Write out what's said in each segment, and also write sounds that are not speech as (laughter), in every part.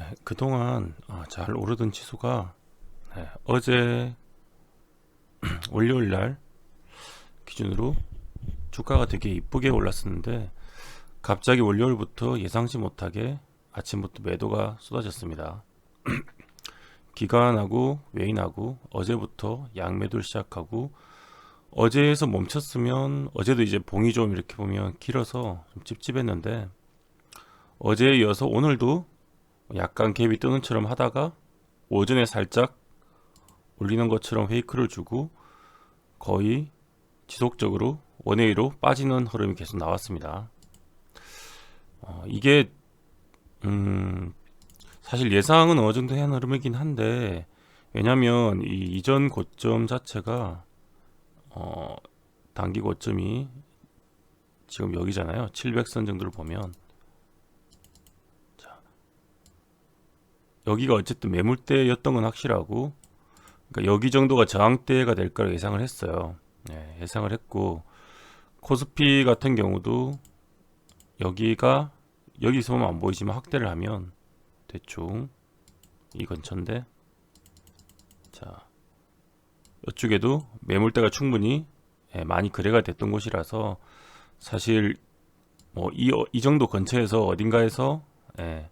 네, 그동안 아, 잘 오르던 지수가 네, 어제 (clears throat) 월요일 날 기준으로 주가가 되게 이쁘게 올랐었는데 갑자기 월요일부터 예상치 못하게 아침부터 매도가 쏟아졌습니다. (clears throat) 기관하고 외인하고 어제부터 양매도를 시작하고 어제에서 멈췄으면 어제도 이제 봉이 좀 이렇게 보면 길어서 좀 찝찝했는데 어제에 이어서 오늘도 약간 갭이 뜨는 처럼 하다가 오전에 살짝 올리는 것처럼 페이크를 주고 거의 지속적으로 원웨이로 빠지는 흐름이 계속 나왔습니다. 어, 이게 음, 사실 예상은 어느 정도 한 흐름이긴 한데 왜냐하면 이 이전 고점 자체가 어, 단기 고점이 지금 여기잖아요. 700선 정도를 보면 여기가 어쨌든 매물대였던 건 확실하고 그러니까 여기 정도가 저항대가 될 거라 예상을 했어요. 네, 예상을 했고 코스피 같은 경우도 여기가 여기서 보면 안 보이지만 확대를 하면 대충 이 근처인데 자 이쪽에도 매물대가 충분히 예, 많이 거래가 됐던 곳이라서 사실 뭐이 이 정도 근처에서 어딘가에서 예,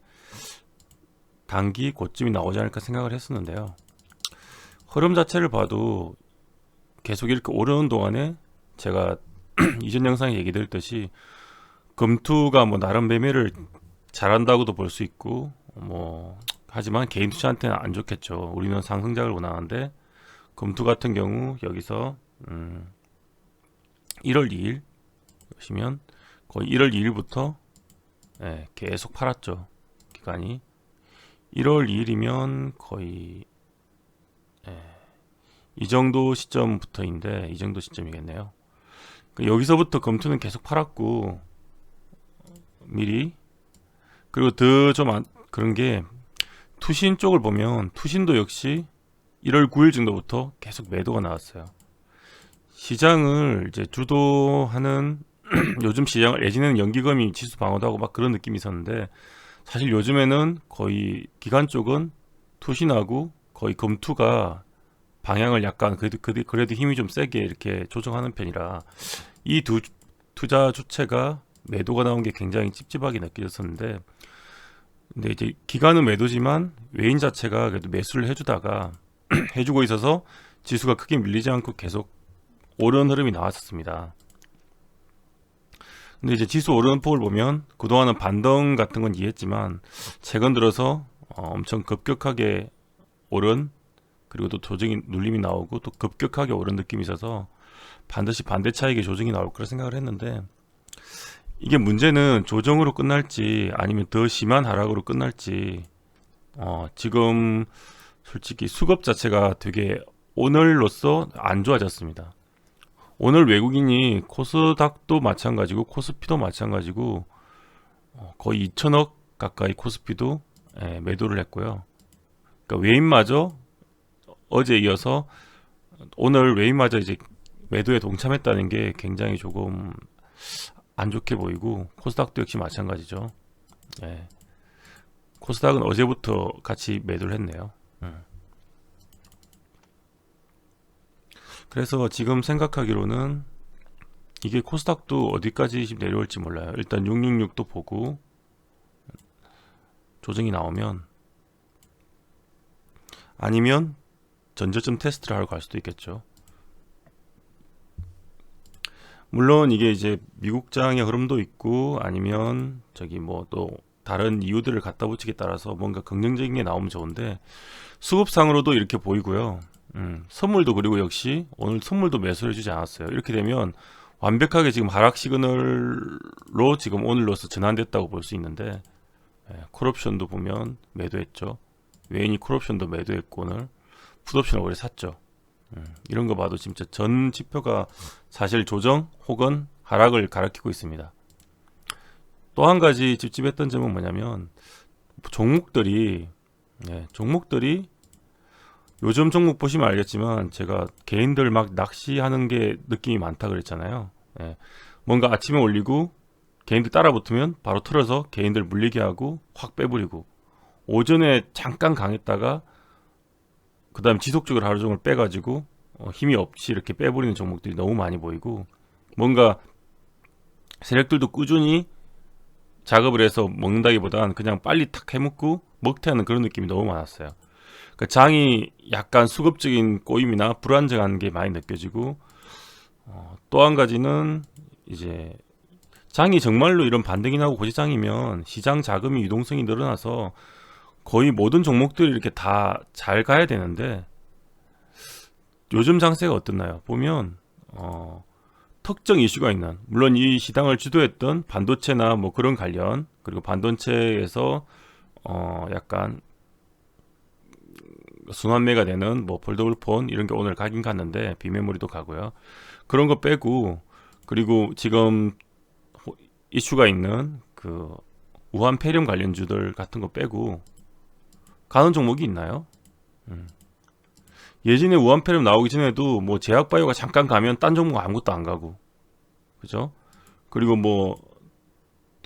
단기 고점이 나오지 않을까 생각을 했었는데요. 흐름 자체를 봐도 계속 이렇게 오르는 동안에 제가 (clears throat) 이전 영상에 얘기 드렸듯이 금투가 뭐 나름 매매를 잘한다고도 볼 수 있고 뭐 하지만 개인 투자한테는 안 좋겠죠. 우리는 상승작을 원하는데 금투 같은 경우 여기서 음 1월 2일 보시면 거의 1월 2일부터 예, 계속 팔았죠. 기간이 1월 2일이면 거의 예, 이 정도 시점부터인데 이 정도 시점이겠네요. 그러니까 여기서부터 검투는 계속 팔았고 미리 그리고 더 좀 그런 게 투신 쪽을 보면 투신도 역시 1월 9일 정도부터 계속 매도가 나왔어요. 시장을 이제 주도하는 (clears throat) 요즘 시장을 예전에는 연기금이 지수 방어도 하고 막 그런 느낌이 있었는데 사실 요즘에는 거의 기관 쪽은 투신하고 거의 검투가 방향을 약간 그래도 그래도 힘이 좀 세게 이렇게 조정하는 편이라 이 두 투자 주체가 매도가 나온 게 굉장히 찝찝하게 느껴졌었는데 근데 이제 기간은 매도지만 외인 자체가 그래도 매수를 해주다가 (clears throat) 해주고 있어서 지수가 크게 밀리지 않고 계속 오르는 흐름이 나왔었습니다. 근데 이제 지수 오르는 폭을 보면 그동안은 반등 같은 건 이해했지만 최근 들어서 어, 엄청 급격하게 오른 그리고 또 조정이 눌림이 나오고 또 급격하게 오른 느낌이 있어서 반드시 반대 차익의 조정이 나올 거라 생각을 했는데 이게 문제는 조정으로 끝날지 아니면 더 심한 하락으로 끝날지 어, 지금 솔직히 수급 자체가 되게 오늘로서 안 좋아졌습니다. 오늘 외국인이 코스닥도 마찬가지고 코스피도 마찬가지고 어, 거의 2천억 가까이 코스피도 예, 매도를 했고요. 그러니까 외인마저 어제 이어서 오늘 외인마저 이제 매도에 동참했다는 게 굉장히 조금 안 좋게 보이고 코스닥도 역시 마찬가지죠. 예. 코스닥은 어제부터 같이 매도를 했네요. 음. 그래서 지금 생각하기로는 이게 코스닥도 어디까지 내려올지 몰라요. 일단 666도 보고 조정이 나오면 아니면 전저점 테스트를 하러 갈 수도 있겠죠. 물론 이게 이제 미국장의 흐름도 있고 아니면 저기 뭐 또 다른 이유들을 갖다 붙이기에 따라서 뭔가 긍정적인 게 나오면 좋은데 수급상으로도 이렇게 보이고요. 음, 선물도 그리고 역시 오늘 선물도 매수해 주지 않았어요. 이렇게 되면 완벽하게 지금 하락 시그널로 지금 오늘로서 전환됐다고 볼 수 있는데 예, 콜옵션도 보면 매도했죠. 외인이 콜옵션도 매도했고 오늘 풋옵션을 오래 샀죠. 음, 이런 거 봐도 진짜 전 지표가 사실 조정 혹은 하락을 가리키고 있습니다. 또 한 가지 찝찝했던 점은 뭐냐면 종목들이 네, 종목들이 요즘 종목 보시면 알겠지만 제가 개인들 막 낚시하는 게 느낌이 많다 그랬잖아요. 네, 뭔가 아침에 올리고 개인들 따라 붙으면 바로 틀어서 개인들 물리게 하고 확 빼버리고 오전에 잠깐 강했다가 그 다음 지속적으로 하루 종일 빼가지고 어, 힘이 없이 이렇게 빼버리는 종목들이 너무 많이 보이고 뭔가 세력들도 꾸준히 작업을 해서 먹는다기보단 그냥 빨리 탁 해먹고 먹튀하는 그런 느낌이 너무 많았어요. 그러니까 장이 약간 수급적인 꼬임이나 불안정한 게 많이 느껴지고 어, 또 한 가지는 이제 장이 정말로 이런 반등이 나고 고지장이면 시장 자금이 유동성이 늘어나서 거의 모든 종목들이 이렇게 다 잘 가야 되는데 요즘 장세가 어떻나요? 보면 어, 특정 이슈가 있는 물론 이 시장을 주도했던 반도체나 뭐 그런 관련 그리고 반도체에서 어 약간 순환매가 되는 뭐 폴더블 폰 이런 게 오늘 가긴 갔는데 비메모리도 가고요. 그런 거 빼고 그리고 지금 호- 이슈가 있는 그 우한 폐렴 관련주들 같은 거 빼고 가는 종목이 있나요? 음. 예전에 우한 폐렴 나오기 전에도 뭐 제약바이오가 잠깐 가면 딴 종목 아무것도 안 가고 그죠? 그리고 뭐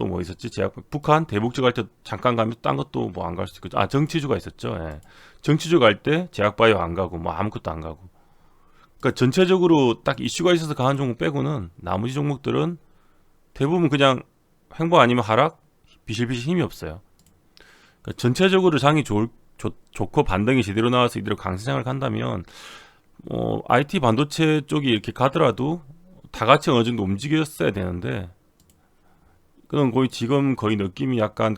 또 뭐 있었지? 제약 북한 대북적 갈때 잠깐 가면 딴 것도 뭐 안 갈 수도 있고 아 정치주가 있었죠. 예. 정치주 갈 때 제약바이오 안 가고 뭐 아무것도 안 가고 그러니까 전체적으로 딱 이슈가 있어서 강한 종목 빼고는 나머지 종목들은 대부분 그냥 횡보 아니면 하락 비실비실 힘이 없어요. 그러니까 전체적으로 장이 좋, 좋, 좋고 반등이 제대로 나와서 이대로 강세장을 간다면 뭐 IT 반도체 쪽이 이렇게 가더라도 다 같이 어느 정도 움직였어야 되는데 그건 거의 지금 거의 느낌이 약간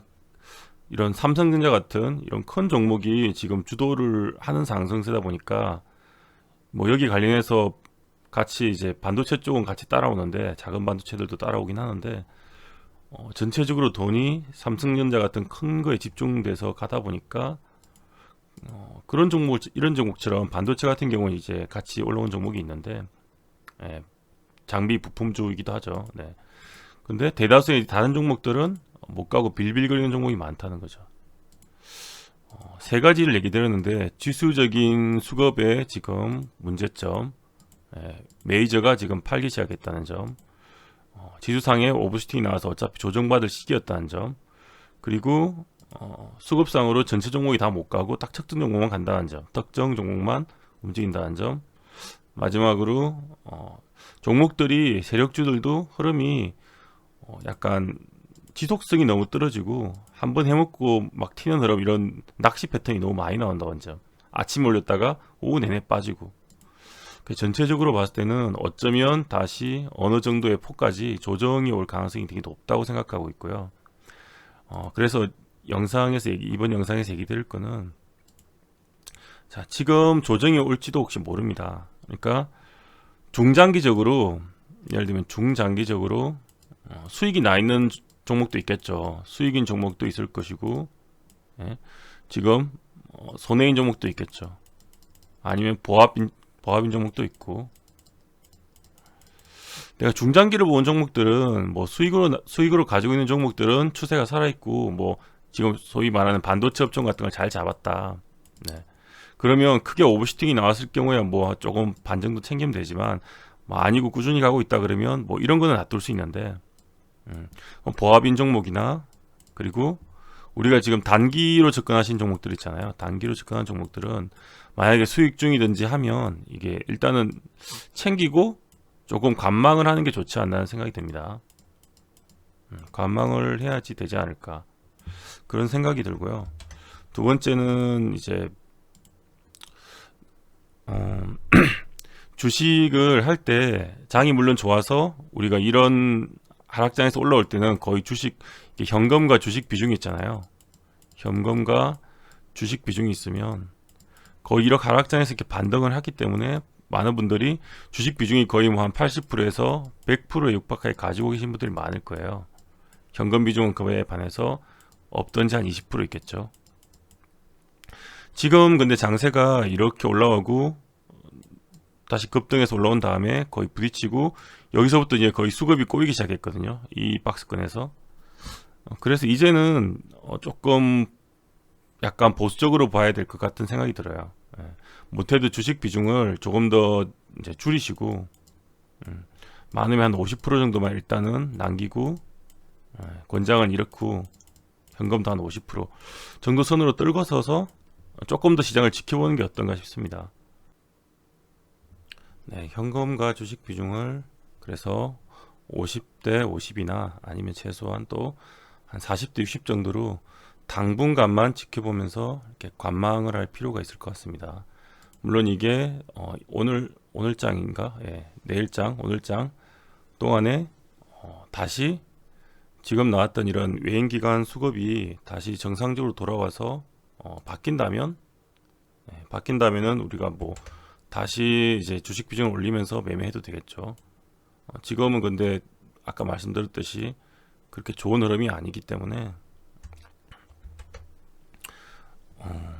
이런 삼성전자 같은 이런 큰 종목이 지금 주도를 하는 상승세다 보니까 뭐 여기 관련해서 같이 이제 반도체 쪽은 같이 따라오는데 작은 반도체들도 따라오긴 하는데 어, 전체적으로 돈이 삼성전자 같은 큰 거에 집중돼서 가다 보니까 어, 그런 종목 이런 종목처럼 반도체 같은 경우는 이제 같이 올라온 종목이 있는데 예, 장비 부품주이기도 하죠. 네. 근데 대다수의 다른 종목들은 못 가고 빌빌거리는 종목이 많다는 거죠. 어, 세 가지를 얘기 드렸는데 지수적인 수급의 지금 문제점, 예, 메이저가 지금 팔기 시작했다는 점, 어, 지수상에 오버슈팅이 나와서 어차피 조정받을 시기였다는 점, 그리고 어, 수급상으로 전체 종목이 다 못 가고 딱 특정 종목만 간다는 점, 특정 종목만 움직인다는 점, 마지막으로 어, 종목들이 세력주들도 흐름이 어, 약간 지속성이 너무 떨어지고 한 번 해먹고 막 튀는 흐름 이런 낚시 패턴이 너무 많이 나온다는 점. 아침에 올렸다가 오후 내내 빠지고. 그 전체적으로 봤을 때는 어쩌면 다시 어느 정도의 폭까지 조정이 올 가능성이 되게 높다고 생각하고 있고요. 어, 그래서 영상에서 얘기, 이번 영상에서 얘기 드릴 거는 자, 지금 조정이 올지도 혹시 모릅니다. 그러니까 중장기적으로 예를 들면 중장기적으로 어, 수익이 나 있는 종목도 있겠죠. 수익인 종목도 있을 것이고, 예. 지금 어, 손해인 종목도 있겠죠. 아니면 보합인 보합인 종목도 있고. 내가 중장기를 본 종목들은 뭐 수익으로 수익으로 가지고 있는 종목들은 추세가 살아 있고 뭐 지금 소위 말하는 반도체 업종 같은 걸 잘 잡았다. 네. 그러면 크게 오버슈팅이 나왔을 경우에 뭐 조금 반 정도 챙기면 되지만 뭐 아니고 꾸준히 가고 있다 그러면 뭐 이런 거는 놔둘 수 있는데 음, 보합인 종목이나 그리고 우리가 지금 단기로 접근하신 종목들 있잖아요. 단기로 접근한 종목들은 만약에 수익 중이든지 하면 이게 일단은 챙기고 조금 관망을 하는 게 좋지 않나는 생각이 듭니다. 음, 관망을 해야지 되지 않을까 그런 생각이 들고요. 두 번째는 이제 어, (clears throat) 주식을 할 때 장이 물론 좋아서 우리가 이런 하락장에서 올라올 때는 거의 주식 현금과 주식 비중이 있잖아요. 현금과 주식 비중이 있으면 거의 이렇게 하락장에서 이렇게 반등을 하기 때문에 많은 분들이 주식 비중이 거의 뭐 한 80%에서 100%에 육박하게 가지고 계신 분들이 많을 거예요. 현금 비중은 그에 반해서 없던지 한 20% 있겠죠. 지금 근데 장세가 이렇게 올라오고 다시 급등해서 올라온 다음에 거의 부딪히고 여기서부터 이제 거의 수급이 꼬이기 시작했거든요. 이 박스권에서. 어, 그래서 이제는 어, 조금 약간 보수적으로 봐야 될 것 같은 생각이 들어요. 예. 못해도 주식 비중을 조금 더 이제 줄이시고 음, 많으면 한 50% 정도만 일단은 남기고 예, 권장은 이렇고 현금도 한 50% 정도 선으로 떨궈서서 조금 더 시장을 지켜보는 게 어떤가 싶습니다. 네, 현금과 주식 비중을 그래서 50대 50이나 아니면 최소한 또 한 40대 60 정도로 당분간만 지켜보면서 이렇게 관망을 할 필요가 있을 것 같습니다. 물론 이게 어, 오늘 오늘장인가 예, 내일장 오늘장 동안에 어, 다시 지금 나왔던 이런 외인 기간 수급이 다시 정상적으로 돌아와서 어, 바뀐다면 예, 바뀐다면은 우리가 뭐 다시 이제 주식 비중을 올리면서 매매해도 되겠죠. 어, 지금은 근데 아까 말씀드렸듯이 그렇게 좋은 흐름이 아니기 때문에 어,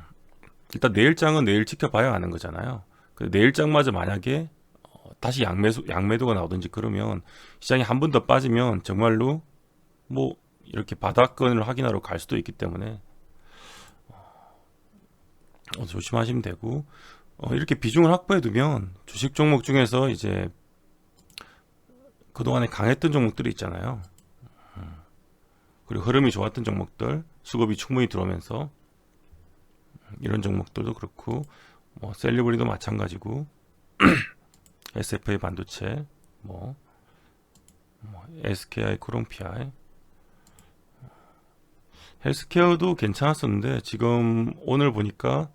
일단 내일장은 내일 지켜봐야 하는 거잖아요. 그 내일장마저 만약에 어, 다시 양매수 양매도가 나오든지 그러면 시장이 한 번 더 빠지면 정말로 뭐 이렇게 바닥권을 확인하러 갈 수도 있기 때문에 어, 조심하시면 되고 어, 이렇게 비중을 확보해 두면 주식 종목 중에서 이제 그동안에 강했던 종목들이 있잖아요. 음. 그리고 흐름이 좋았던 종목들, 수급이 충분히 들어오면서 음, 이런 종목들도 그렇고 뭐 셀리브리도 마찬가지고 (clears throat) SFA 반도체, 뭐, 뭐 SKI 크롬PI, 헬스케어도 괜찮았었는데 지금 오늘 보니까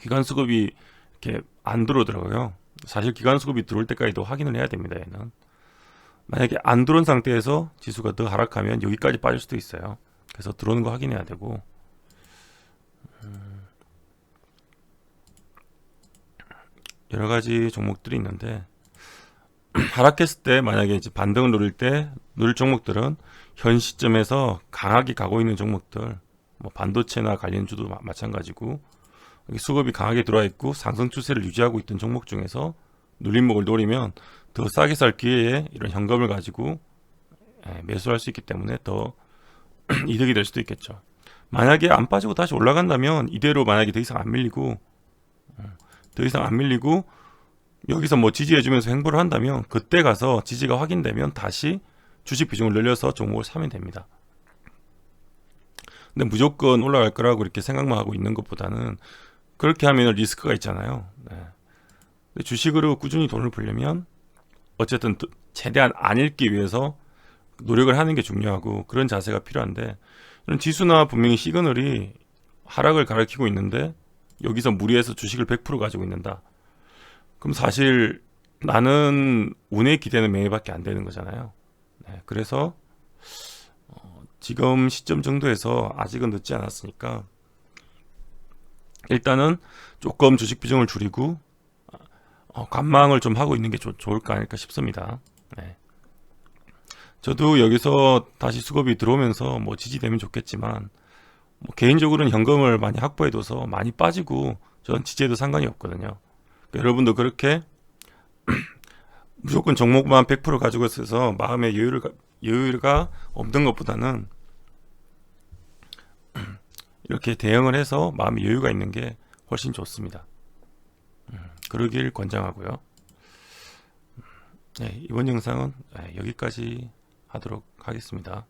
기관 수급이 이렇게 안 들어오더라고요. 사실 기관 수급이 들어올 때까지도 확인을 해야 됩니다. 얘는 만약에 안 들어온 상태에서 지수가 더 하락하면 여기까지 빠질 수도 있어요. 그래서 들어오는 거 확인해야 되고 음, 여러 가지 종목들이 있는데 (clears throat) 하락했을 때 만약에 이제 반등을 노릴 때 노릴 종목들은 현 시점에서 강하게 가고 있는 종목들 뭐 반도체나 관련주도 마, 마찬가지고 여기 수급이 강하게 들어와 있고 상승 추세를 유지하고 있던 종목 중에서 눌림목을 노리면 더 싸게 살 기회에 이런 현금을 가지고 예, 매수할 수 있기 때문에 더 (clears throat) 이득이 될 수도 있겠죠. 만약에 안 빠지고 다시 올라간다면 이대로 만약에 더 이상 안 밀리고 어, 더 이상 안 밀리고 여기서 뭐 지지해주면서 행보를 한다면 그때 가서 지지가 확인되면 다시 주식 비중을 늘려서 종목을 사면 됩니다. 근데 무조건 올라갈 거라고 이렇게 생각만 하고 있는 것보다는 그렇게 하면 리스크가 있잖아요. 네. 주식으로 꾸준히 돈을 벌려면 어쨌든 또 최대한 안 잃기 위해서 노력을 하는 게 중요하고 그런 자세가 필요한데 이런 지수나 분명히 시그널이 하락을 가리키고 있는데 여기서 무리해서 주식을 100% 가지고 있는다. 그럼 사실 나는 운에 기대는 매매밖에 안 되는 거잖아요. 네, 그래서 어, 지금 시점 정도에서 아직은 늦지 않았으니까 일단은 조금 주식 비중을 줄이고 어, 관망을 좀 하고 있는 게 좋, 좋을까 아닐까 싶습니다. 네. 저도 여기서 다시 수급이 들어오면서 뭐 지지되면 좋겠지만 뭐 개인적으로는 현금을 많이 확보해둬서 많이 빠지고 전 지지해도 상관이 없거든요. 그러니까 여러분도 그렇게 (clears throat) 무조건 종목만 100% 가지고 있어서 마음의 여유를 여유가 없는 것보다는 (clears throat) 이렇게 대응을 해서 마음의 여유가 있는 게 훨씬 좋습니다. 음, 그러길 권장하고요. 네, 이번 영상은 네, 여기까지 하도록 하겠습니다.